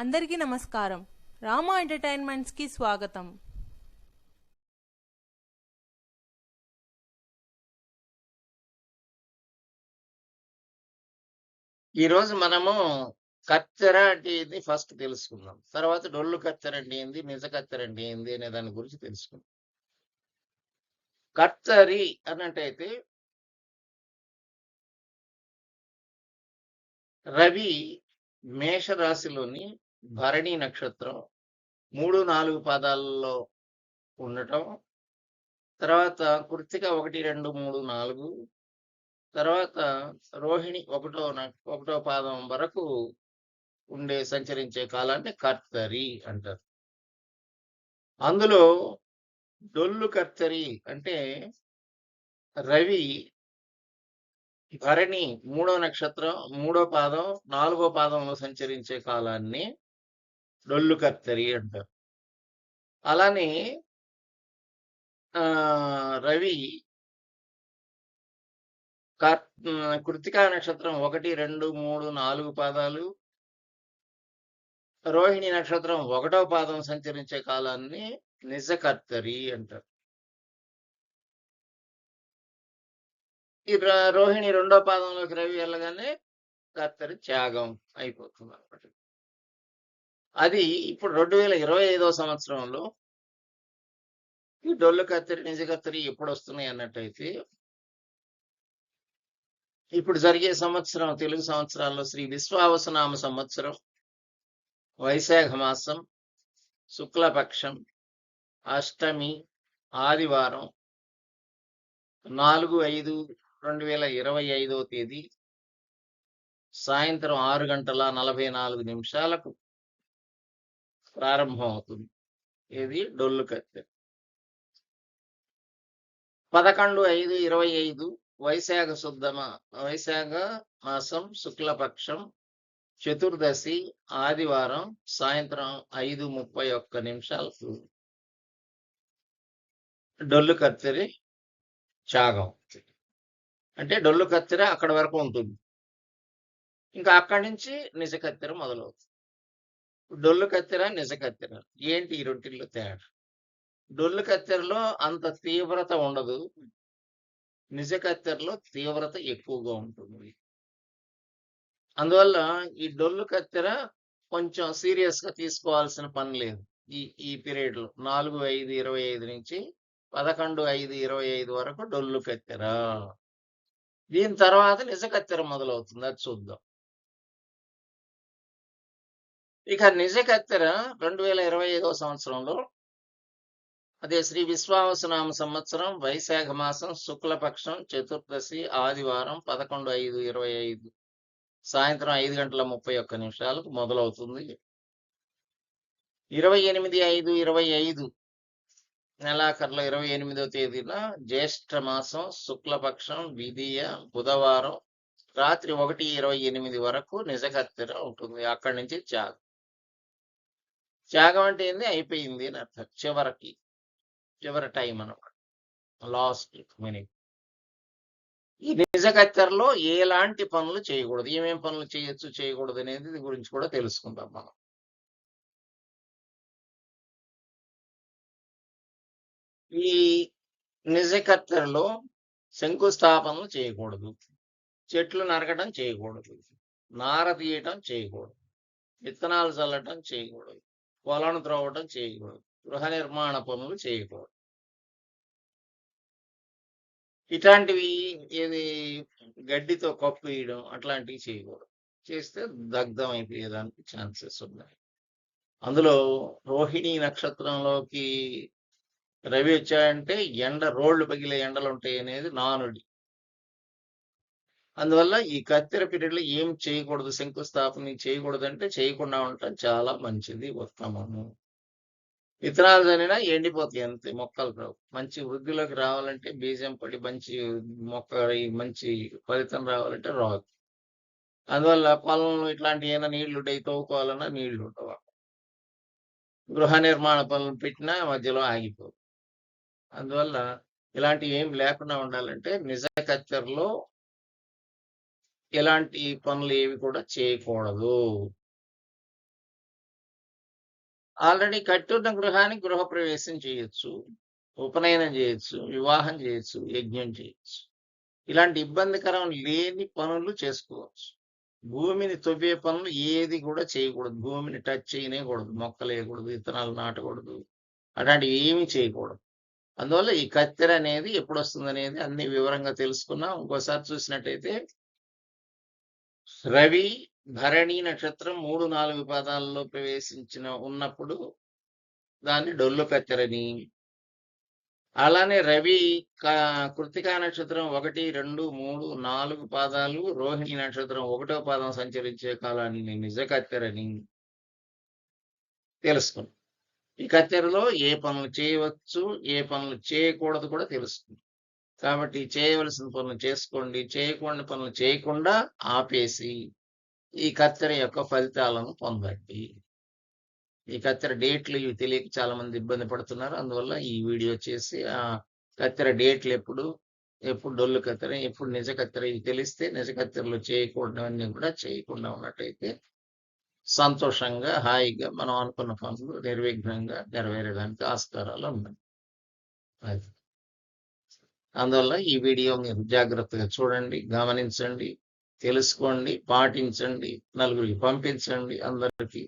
అందరికీ నమస్కారం. రామా ఎంటర్టైన్మెంట్స్కి స్వాగతం. ఈరోజు మనము కత్తెర అంటే ఏంది ఫస్ట్ తెలుసుకుందాం. తర్వాత డొల్లు కత్తెర అంటే ఏంది నిజ కత్తెర అంటే ఏంది అనే దాని గురించి తెలుసుకుందాం. కత్తరి అన్నట్టయితే రవి మేషరాశిలోని భరణి నక్షత్రం మూడు నాలుగు పాదాలలో ఉండటం. తర్వాత కృత్తిక ఒకటి రెండు మూడు నాలుగు. తర్వాత రోహిణి ఒకటో ఒకటో పాదం వరకు ఉండే సంచరించే కాలాన్ని కర్తరి అంటారు. అందులో డొల్లు కర్తరి అంటే రవి భరణి మూడో నక్షత్రం మూడో పాదం నాలుగో పాదంలో సంచరించే కాలాన్ని డొల్లు కత్తెరి అంటారు. అలానే ఆ రవి కృతికా నక్షత్రం ఒకటి రెండు మూడు నాలుగు పాదాలు రోహిణి నక్షత్రం ఒకటో పాదం సంచరించే కాలాన్ని నిజకర్తరి అంటారు. ఈ రోహిణి రెండో పాదంలోకి రవి వెళ్ళగానే కర్తరి త్యాగం అయిపోతుంది అనమాట అది ఇప్పుడు రెండు వేల ఇరవై ఐదో సంవత్సరంలో ఈ డొల్లు కత్తెరి నిజ కత్తిరి ఎప్పుడు వస్తున్నాయి అన్నట్టయితే ఇప్పుడు జరిగే సంవత్సరం తెలుగు సంవత్సరాల్లో శ్రీ విశ్వావసనామ సంవత్సరం వైశాఖ మాసం శుక్లపక్షం అష్టమి ఆదివారం నాలుగు ఐదు రెండు వేల ఇరవై ఐదో తేదీ సాయంత్రం ఆరు గంటల నలభై నాలుగు నిమిషాలకు ప్రారంభం అవుతుంది ఇది డొల్లు కత్తెర. పదకొండు ఐదు ఇరవై ఐదు వైశాఖ శుద్ధమ వైశాఖ మాసం శుక్లపక్షం చతుర్దశి ఆదివారం సాయంత్రం ఐదు ముప్పై ఒక్క నిమిషాలకు డొల్లు కత్తిరి త్యాగం అంటే డొల్లు కత్తిరి అక్కడ వరకు ఉంటుంది. ఇంకా అక్కడి నుంచి నిజ కత్తిరి మొదలవుతుంది. డొల్లు కత్తెర నిజ కత్తెర. ఏంటి ఈ రొట్టెల్లో తేడా? డొల్లు కత్తెరలో అంత తీవ్రత ఉండదు. నిజ కత్తెరలో తీవ్రత ఎక్కువగా ఉంటుంది. అందువల్ల ఈ డొల్లు కత్తెర కొంచెం సీరియస్గా తీసుకోవాల్సిన పని లేదు. ఈ ఈ పీరియడ్లో నాలుగు ఐదు ఇరవై ఐదు నుంచి పదకొండు ఐదు ఇరవై ఐదు వరకు డొల్లు కత్తెర. దీని తర్వాత నిజ కత్తెర మొదలవుతుంది. అది చూద్దాం. ఇక నిజ కత్తెర రెండు వేల ఇరవై ఐదవ సంవత్సరంలో అదే శ్రీ విశ్వావసనామ సంవత్సరం వైశాఖ మాసం శుక్లపక్షం చతుర్దశి ఆదివారం పదకొండు ఐదు ఇరవై ఐదు. సాయంత్రం ఐదు గంటల ముప్పై ఒక్క నిమిషాలకు మొదలవుతుంది. ఇరవై ఎనిమిది ఐదు ఇరవై ఐదు నెలాఖరులో ఇరవై ఎనిమిదో తేదీన జ్యేష్ఠ మాసం శుక్లపక్షం విధియ బుధవారం రాత్రి ఒకటి ఇరవై ఎనిమిది వరకు నిజకత్తెర ఉంటుంది. అక్కడి నుంచి చాలు. త్యాగం అంటే ఏంది? అయిపోయింది అని అర్థం. చివరికి చివరి టైం అనమాట లాస్ట్ మినిట్ ఈ నిజ కత్తెరలో ఎలాంటి పనులు చేయకూడదు. ఏమేం పనులు చేయొచ్చు చేయకూడదు అనేది దీని గురించి కూడా తెలుసుకుందాం మనం. ఈ నిజ కత్తెరలో శంకుస్థాపనలు చేయకూడదు. చెట్లు నరకడం చేయకూడదు. నార తీయటం చేయకూడదు. విత్తనాలు చల్లటం చేయకూడదు. పొలను త్రవ్వటం చేయకూడదు. గృహ నిర్మాణ పనులు చేయకూడదు. ఇట్లాంటివి ఏది గడ్డితో కప్పు వేయడం అట్లాంటివి చేయకూడదు. చేస్తే దగ్ధం అయిపోయేదానికి ఛాన్సెస్ ఉన్నాయి. అందులో రోహిణి నక్షత్రంలోకి రవి వచ్చాయంటే ఎండ రోళ్ళు పగిలే ఎండలు ఉంటాయి అనేది నానుడి. అందువల్ల ఈ కత్తెర పీరియడ్లో ఏం చేయకూడదు శంకుస్థాపన చేయకూడదు అంటే చేయకుండా ఉండటం చాలా మంచిది ఉత్తమము. విత్తనాలు చనినా ఎండిపోతాయి అంతే మొక్కలు రావు. మంచి వృద్ధిలోకి రావాలంటే బీజం పడి మంచి మొక్క మంచి ఫలితం రావాలంటే రాదు. అందువల్ల పొలంలో ఇట్లాంటి ఏమైనా నీళ్ళు ఉంటాయి తవ్వుకోవాలన్నా నీళ్ళు ఉండవు. గృహ నిర్మాణ పనులు పెట్టినా మధ్యలో ఆగిపోవు. అందువల్ల ఇలాంటివి ఏం లేకుండా ఉండాలంటే నిజ కత్తెరలో ఎలాంటి పనులు ఏవి కూడా చేయకూడదు. ఆల్రెడీ కట్టున్న గృహానికి గృహప్రవేశం చేయొచ్చు ఉపనయనం చేయొచ్చు వివాహం చేయొచ్చు యజ్ఞం చేయొచ్చు. ఇలాంటి ఇబ్బందికరం లేని పనులు చేసుకోవచ్చు. భూమిని తవ్వే పనులు ఏది కూడా చేయకూడదు. భూమిని టచ్ చేయనేకూడదు మొక్కలు వేయకూడదు విత్తనాలు నాటకూడదు అలాంటివి ఏమీ చేయకూడదు. అందువల్ల ఈ కత్తెర అనేది ఎప్పుడు వస్తుంది అనేది అన్ని వివరంగా తెలుసుకున్నాం. ఇంకోసారి చూసినట్టయితే రవి భరణి నక్షత్రం మూడు నాలుగు పాదాలలో ప్రవేశించిన ఉన్నప్పుడు దాన్ని డొల్లు పెత్తరని అలానే రవి కృతికా నక్షత్రం ఒకటి రెండు మూడు నాలుగు పాదాలు రోహిణి నక్షత్రం ఒకటో పాదం సంచరించే కాలాన్ని నిజ కత్తెరని తెలుసుకున్నాం ఈ కత్తెరలో ఏ పనులు చేయవచ్చు ఏ పనులు చేయకూడదు కూడా తెలుస్తుంది. కాబట్టి చేయవలసిన పనులు చేసుకోండి. చేయకూడని పనులు చేయకుండా ఆపేసి ఈ కత్తెర యొక్క ఫలితాలను పొందండి. ఈ కత్తెర డేట్లు ఇవి తెలియక చాలా మంది ఇబ్బంది పడుతున్నారు. అందువల్ల ఈ వీడియో చేసి ఆ కత్తెర డేట్లు ఎప్పుడు ఎప్పుడు డొల్లు కత్తెర ఎప్పుడు నిజ కత్తెర ఇవి తెలిస్తే నిజ కత్తెరలు చేయకూడనివన్నీ కూడా చేయకుండా ఉన్నట్టయితే సంతోషంగా హాయిగా మనం అనుకున్న పనులు నిర్విఘ్నంగా నెరవేరడానికి ఆస్కారాలు ఉన్నాయి. అది. అందువల్ల ఈ వీడియో మీరు జాగ్రత్తగా చూడండి గమనించండి తెలుసుకోండి పాటించండి నలుగురికి పంపించండి అందరికీ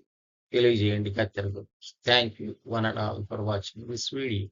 తెలియజేయండి. కత్తెర గురించి thank you one and all for watching this video